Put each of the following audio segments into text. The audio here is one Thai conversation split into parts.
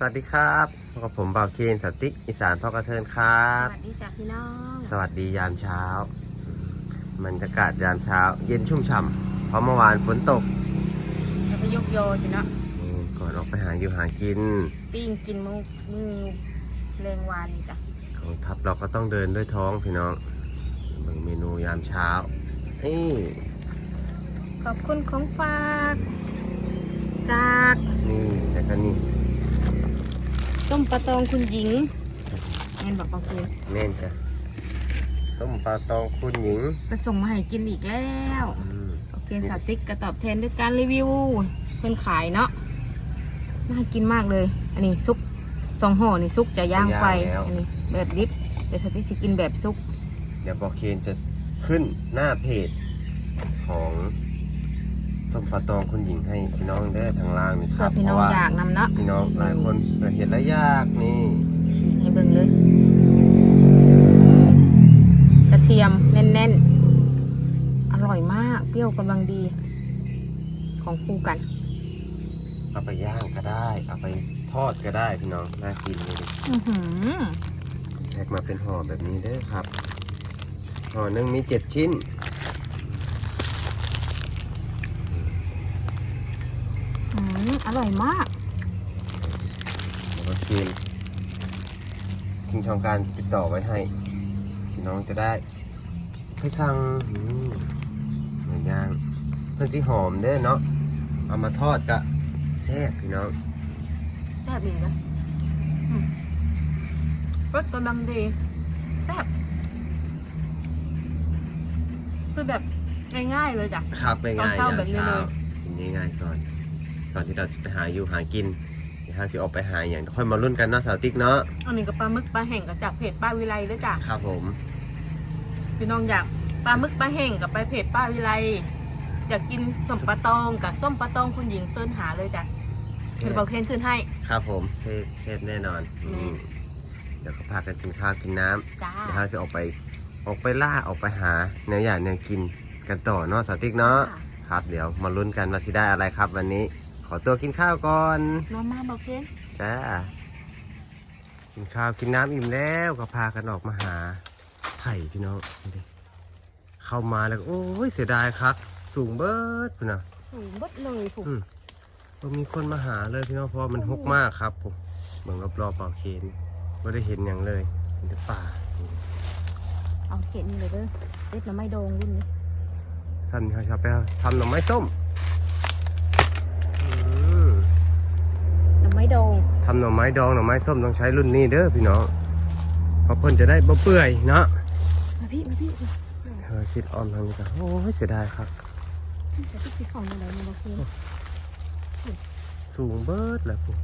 สวัสดีครับพบกับผมบ่าวเคนสนติกอีสานพ่อกระเทินครัสบวัสดีจ้ะพี่น้อง สวัสดียามเช้าบรรยากาศยามเช้า เย็นชุ่มฉ่ำเพราะเมื่อวานฝนตกจะไปยกโยจ้ะเนาะนี่ก่อนออกไปหาอยู่หากิน ปิ้งกินมือมือแรงวานนี่จ้ะของทัพเราก็ต้องเดินด้วยท้องพี่น้องเบิ่งเมนูยามเช้านี่ขอบคุณของฝาก จากนี่แล้วก็นี่ ต้มปลาตองคุณหญิงแม่นบอกโอเคเน่นจ้ะส้มปลาตองคุณหญิงไปส่งมาให้กินอีกแล้วอืมโอเคสาติ๊กกระตอบแทนด้วยการรีวิวเพื่อนขายเนาะน่ากินมากเลย อันนี้ซุปสองห่อนี่ซุปจะย่างไฟอันนี้แบบดิบแต่สาติ๊กจะกินแบบซุป เดี๋ยวบอกเคนจะขึ้นหน้าเพจของ ส้มปลาตองคุณหญิงให้พี่น้องได้อทางล่างนี่คเพื่รัอบพี่เพน้องราะว่าอยากนำเนาะพี่น้องหลายคนเกิดเห็นแล้วยากนี่ฉีกให้เบิ่งเลย กระเทียมแน่นๆ อร่อยมาก เปรี้ยวกำลังดี ของคู่กัน เอาไปย่างก็ได้ เอาไปทอดก็ได้พี่น้องน่ากินเลยดิอือหือแพ็กมาเป็นห่อแบบนี้เด้อครับห่อหนึ่งมีเจ็ดชิ้น อืมอร่อยมากแล้วก็กินทิ้งช่องการติดต่อไว้ให้พี่น้องจะได้ไปสั่งนี่เนื้อย่างเพื่อนสิหอมเด้อเนาะเอามาทอดกะแซ่บพี่น้องแซ่บดีนะอืมรสกำลังดีแซ่บคือแบบง่ายๆเลยจ้ะครับง่ายๆเอายามเข้าแบบนี้เช้าเลยกินง่ายๆก่อนก่ อนที่เราจะไปหาอยู่หากินเดี๋ยวเราจะออกไปหาอย่างเดี๋ยวค่อยมาลุ้นกันเนาะสาวติ๊กเนาะอันนี้ก็ปลาหมึกปลาแห้งกับจากเพจป้าวิไลเลยจ้ะครับผม พี่น้องอยากปลาหมึกปลาแห้งกับไปเพจป้าวิไลอยากกินส้มปลาตองกับส้มปลาตองคุณหญิงเซิร์นหาเลยจ้ะเชเห็นฟบอกเคนขึ้นให้ ครับผมเชฟเชฟแน่นอนแน่อืมเดี๋ยวก็พากันกินข้าวกินน้ำ จ้า เดี๋ยวเราจะออกไปออกไปล่าออกไปหาแนวอย่างแนวกินกันต่อเนาะสาวติ๊กเนาะครับ เดี๋ยวมาลุ้นกันว่าที่ได้อะไรครับวันนี้ ขอตัวกินข้าวก่อนน้องมาบอกเคนจ้ากินข้าวกินน้ำอิ่มแล้วก็พากันออกมาหาไผ่พี่น้องนี่ดิเข้ามาแล้วก็โอ้ยเสียดายครับ สูงเบิดพี่น้องสูงเบิดเลยถูกอืมบ่มีคนมาหาเลยพี่น้องเพราะว่ามันหกมากครับผมเมืองรอบๆเป่าเคนไม่ได้เห็นอย่างเลยเห็นแต่ป่าเอาเข็นเลยเด้อเล็ดน้ำไม้โดงรุ่นนี้ท่านเขาชอบไปทำหน่อไม้ส้มอืม น้ำไม้โดง ทำหน่อไม้ดองหน่อไม้ส้มต้องใช้รุ่นนี้เด้อพี่น้องเพราะเพิ่นจะได้บ่เปื่อยเนาะมาพี่มาพี่เธอคิดออมทางนี้ก็โอ้ยเสียดายครับจะพี่ซื้อของอะไรมาบอกเคนสูงเบิดเลยผม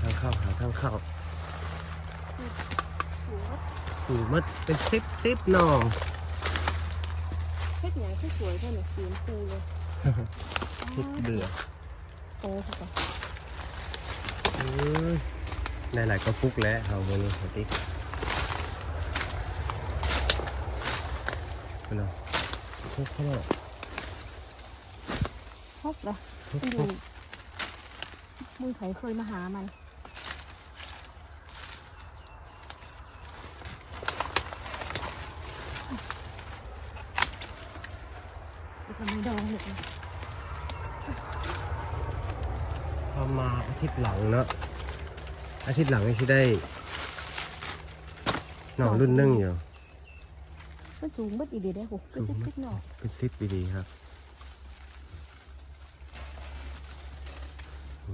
ทางเข้าหาทางเข้าสูงมัดเป็นซิปซิปหน่อเพชรใหญ่เพชรสวยเท่าไหร่สีชมพูเลย คิดเบื่อโอ้ค่ะเอ้ยได้หลายกระปุกแล้วเอาวันนี้สติ๊กไปเนาะทุกข้างนอกฮกเลยทุกไปทุดูกมึงใครเคยมาหามันอีกคนไม่โดงเลย พอมาอาทิตย์หลังเนาะอาทิตย์หลังนี่ที่ได้หน่อรุ่นนึ่งอยู่ก็สูงเบิดอีดีได้หกก็ชิดชิดหน่อเป็นซิปดีๆครับ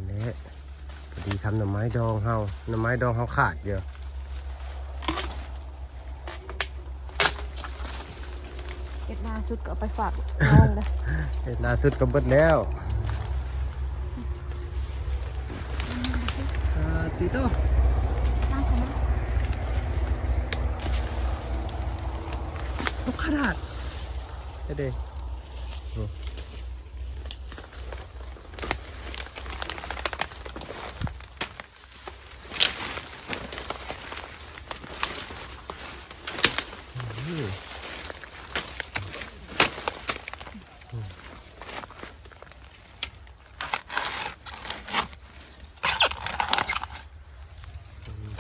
และพอดีทำหน่อไม้ดองเฮาหน่อไม้ดองเฮาขาดเยอะเก็บหน้าชุดก็เอาไปฝากน้องเลยเฮ็ดล่าสุดก็เบิดแล้ว อ่าตีโตน่าจะนะ ลูกขนาดเด็ด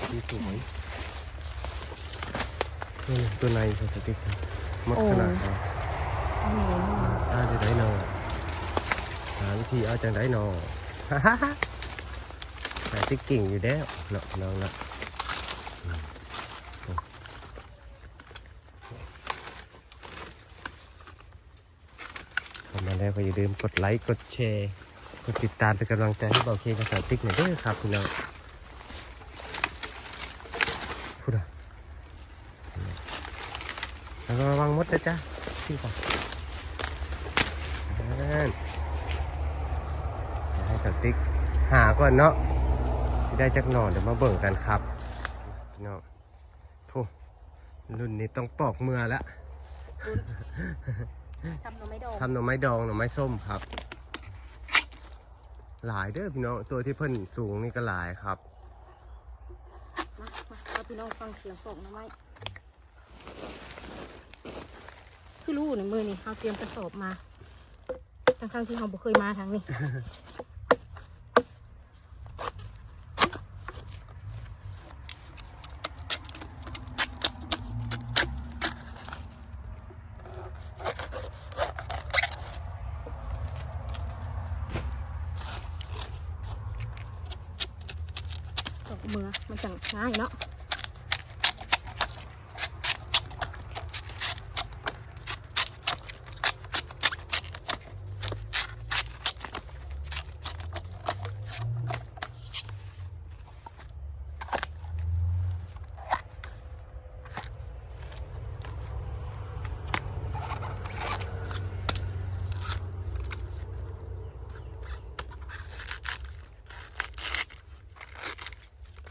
ที่สวยนี่ ตัวในพลาสติกครับหมดขนาดแล้วอันนี้นี่อาจะได้นอหาวิธีเอาจังได้นอแต่ที่เก่งอยู่แล้วเนาะน้องละอืมเข้ามาแล้วก็อย่าลืมกดไลค์กดแชร์กดติดตามเป็นกำลังใจให้เบาเคกับสาวติ๊กหน่อยเด้อครับพี่น้องพูดอะแล้วก็ ระวังมดนะจ๊ะพี่ก่อนนั่นให้สติ๊กหาก่อนเนาะที่ได้จักหน่อเดี๋ยวมาเบิ่งกันครับพี่น้องโถ่รุ่นนี้ต้องปอกเมื่อละทำหนูไม่โดนทำหน่อไม้ดองหน่อไม้ส้มครับ หลายเด้อพี่น้องตัวที่เพิ่นสูงนี่ก็หลายครับมามาเอาพี่น้องฟังเสียงปอกหน้ำไม้ คือรู้ในมือนี่เอาเตรียมกระสอบมาทั้งๆที่เราบ่เคยมาทางนี้ ตกมือมันจังง่ายเนาะ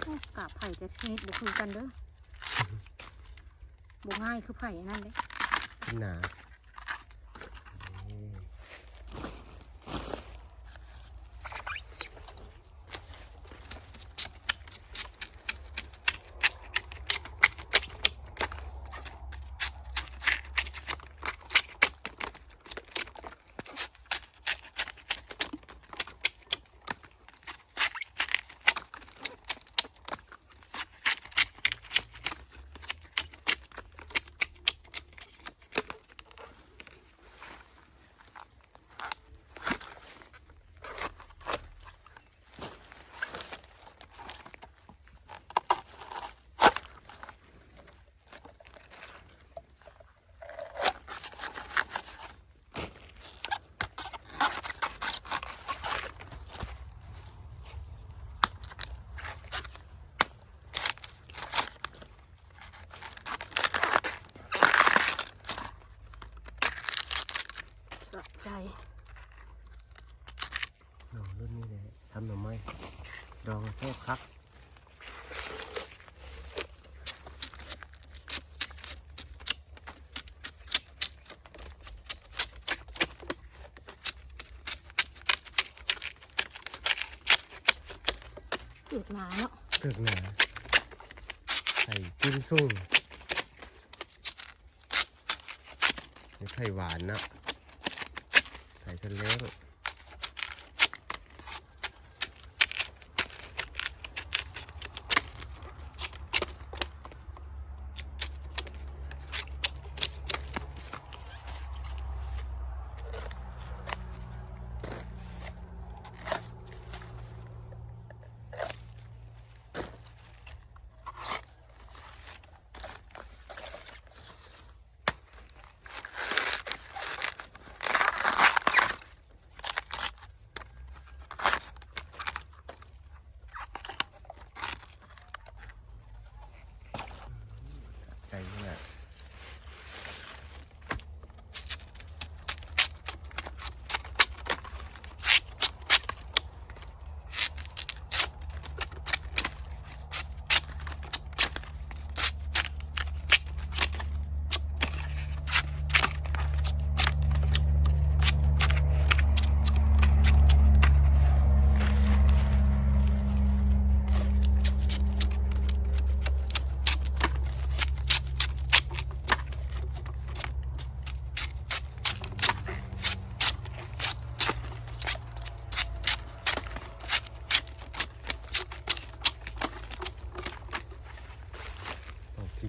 โอ้กาบไผ่ แต่ชนิดบุคือกันเด้อบุง่ายคือไผ่นั่นเลยขึ้นหนาสะใจ หน่อรุ่นนี้เลยทำหน่อไม้ ดองแซ่บครับเกิดมาเนาะเลือกหนาใส่จิ้มซุ่มนี่ไข่หวานนะใส่กันแล้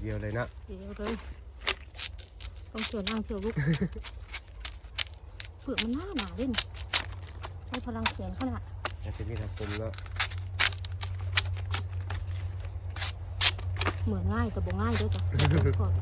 ดียวเลยเนาะเดี๋ยวเลยต้องเขียนอ่างเขียวลูกเปลือกมันหน้าหนาด้วยนี่ใช้พลังเขียนขนาดแล้วจะมีทำปุ่มเนาะเหมือนง่ายแต่บ่ง่ายด้วยจ้ะเดี๋ยวก่อน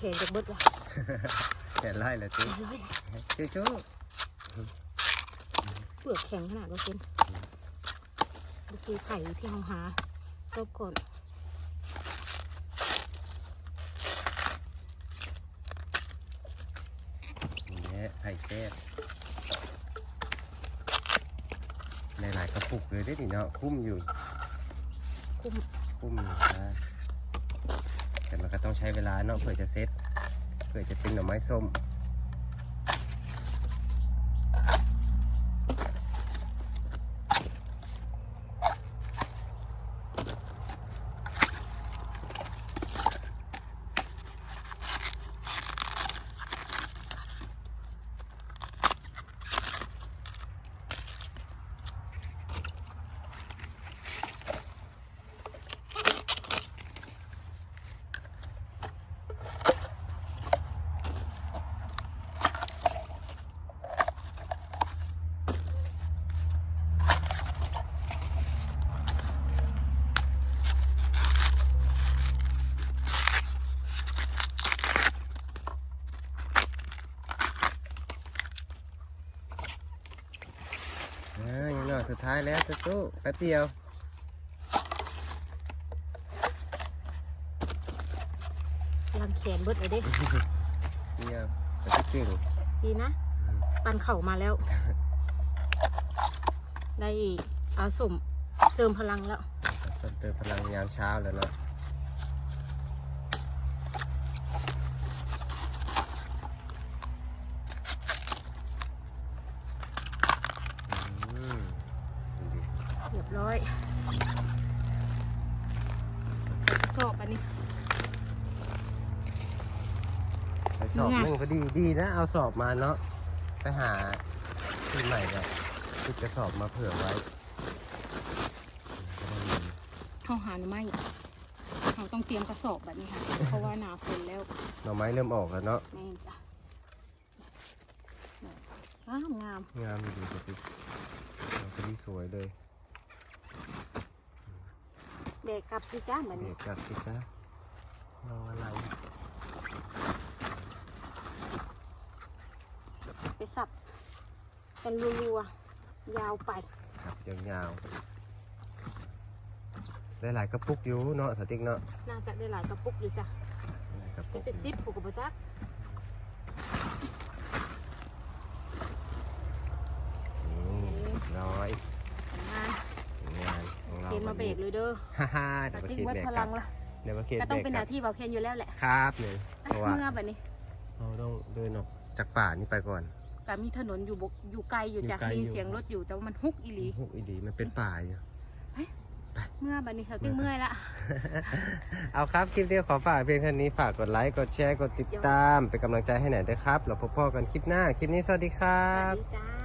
ขียนจะเบิดว่ะแขนไล่เลยจูจูจูเปลือกแข็งขนาดว่าเป็นดูคือไข่ที่เราหาก็ก่อนนี่ไข่แก้วหลายๆกระปุกเลยได้ดิเนาะคุ้มอยู่ คุ้ม คุ้มอยู่นะแต่มัน ก็ต้องใช้เวลาเนาะเผื่อจะเซ็ตเผื่อจะเป็นหน่อไม้ส้ม ท้ายแล้วสู้ๆแป๊บเดียวพลังเขียนเบิดเลยเด้เดียวแต่ก็เก่งดีนะ ปันเข่ามาแล้ว ได้อาสมเติมพลังแล้ว เติมพลังยามเช้าแล้วเนาะอืมดูดิ เรียบร้อยสอบอันนี้ ไป สอบนี่ไงหนึ่งพอดีดีนะ เอาสอบมาเนาะไปหาที่ใหม่แบบติดกระสอบมาเผื่อไว้เขาหาหน่อไม้เขาต้องเตรียมกระสอบแบบนี้ค่ะ เพราะว่าหนาฝนแล้วหน่อไม้เริ่มออกแล้วเนาะแม่นจ้ะงามงามงามดีจะติดพอดีสวยเลยเด็กกลับสิจ้าเหมือนเด็กกลับสิจ้ารออะไร ไปสับเป็นรัวๆยาวไปครับยาวๆได้หลายกระปุกอยู่เนาะสติ๊กเนาะน่าจะได้หลายกระปุกอยู่จ้ะหลายกระปุเป็นกเป็นซิปผูกกับประจักนี่ร้อยมางานของเราเคนมาเบรกเลยเด้อฮ่าฮ่าเดี๋แต่ยวมาทิ้งเคนไว้เบรกพคลัรับงละเดี๋ยวมาเคนก็เบต้รองกเป็นหครัน้าบที่เบาเคนอยู่แล้วแหละครับเลยเพราะว่า เมื่อแบบนี้เราต้องเดินออกจากป่านี้ไปก่อน ก็มีถนนอยู่บกอยู่ไกลอยู่จ้ะอยู่ไกลได้ยินอยู่เสียงรถอยู่แต่ว่ามันฮุกอีหลีหุบอีดีมันเป็นป่าอยู่ เมื่อแบบนี้เขาติ้งเมื่อยละ เอาครับ คลิปนี้ขอฝากเพียงเท่านี้ฝากกดไลค์กดแชร์กดติดตาม เป็นกำลังใจให้หน่อยด้วยครับ เราพบพ่อกันคลิปหน้า คลิปนี้สวัสดีครัสวับ สดีจ้า